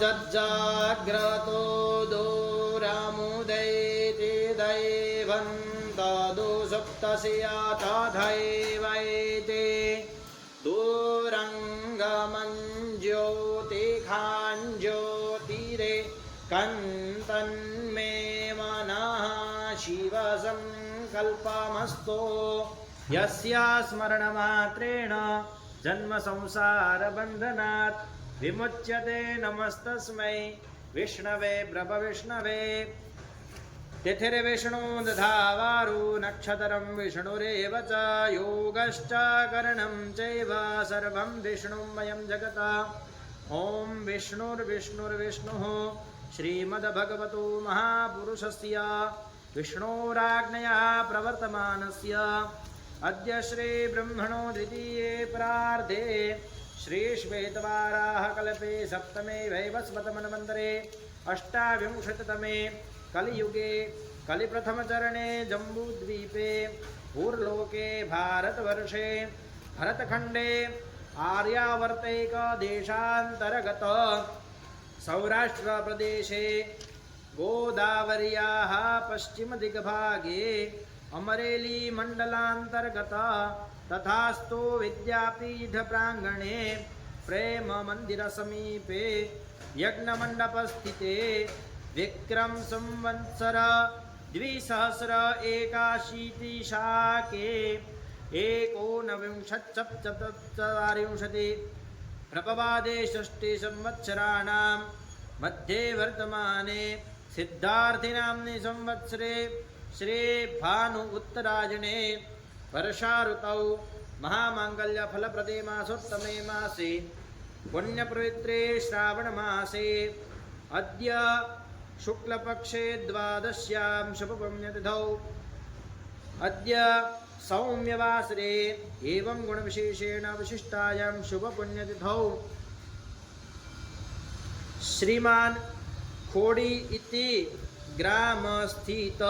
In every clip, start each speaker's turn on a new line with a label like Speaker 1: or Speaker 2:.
Speaker 1: जज्जाग्रतो दोरामुदैति दैवन्तदो सप्तस्याथैवैति दूरङ्गमञ्ज्योतिखाञ्ज्योतिरे कन्तन्मे मनः शिवसङ्कल्पमस्तो। यस्या स्मरणमात्रेण जन्मसंसारबन्धनात् विमुच्यते नमस्तस्मै विष्णवे प्रभविष्णवे। तिथिर्विष्णु दधावारु नक्षतरं विष्णुरेव च योगश्च करणं चैव सर्वं विष्णुं वयं जगता। ॐ विष्णुर्विष्णुर्विष्णुः श्रीमद्भगवतो महापुरुषस्य विष्णोराज्ञया प्रवर्तमानस्य। अद्य श्रीब्रह्मणो द्वितीये प्रार्धे श्रीश्वेतवाराः कल्पे सप्तमे वैवस्वतमन्वन्तरे अष्टाविंशतितमे कलियुगे कलिप्रथमचरणे जम्बूद्वीपे पूर्लोके भारतवर्षे भरतखण्डे आर्यावर्तैकदेशान्तर्गत सौराष्ट्रप्रदेशे गोदावर्याः पश्चिमदिग्भागे अमरेलीमण्डलान्तर्गत तथास्तु विद्यापीठप्राङ्गणे प्रेममन्दिरसमीपे यज्ञमण्डपस्थिते विक्रम संवत्सर द्विसहस्र एकाशीतिशाके एकोनविंशत्सप्तचत्वारिंशति प्रपवादे षष्टि संवत्सराणां मध्ये वर्तमाने सिद्धार्थिनाम्नि संवत्सरे श्री भानु उत्तरायणे वर्षाऋतौ महामाङ्गल्यफलप्रदे मासोत्तमे मासे पुण्यपवित्रे श्रावणमासे अद्य शुक्लपक्षे द्वादश्यां शुभपुण्यतिथौ। अद्य सौम्यवासरे एवं गुणविशेषेण विशिष्टायां शुभपुण्यतिथौ। श्रीमान् खोडी इति ग्रामस्थित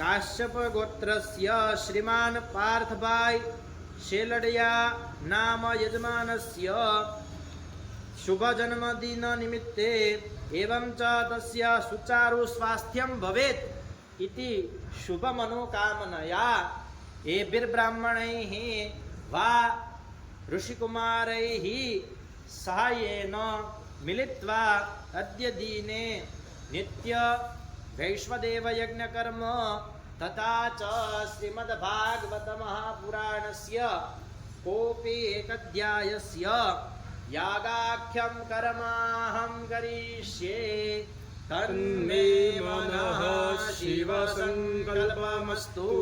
Speaker 1: काश्यपगोत्रस्य श्रीमान् पार्थभाई शेलडया नाम यजमानस्य शुभजन्मदिननिमित्ते एवं च तस्य सुचारु स्वास्थ्यं भवेत् इति शुभमनोकामनया एभिर्ब्राह्मणैः वा ऋषिकुमारैः साहाय्येन मिलित्वा अद्य दिने नित्य વૈશ્વદેવયજ્ઞકર્મ તથા ચ શ્રીમદ્ભાગવત મહાપુરાણસ્ય કોપી એકધ્યાયસ્ય યાગાખ્યમ કર્માહમ કરીષ્યે તન્મે મનઃ શિવ સંકલ્પમસ્તુ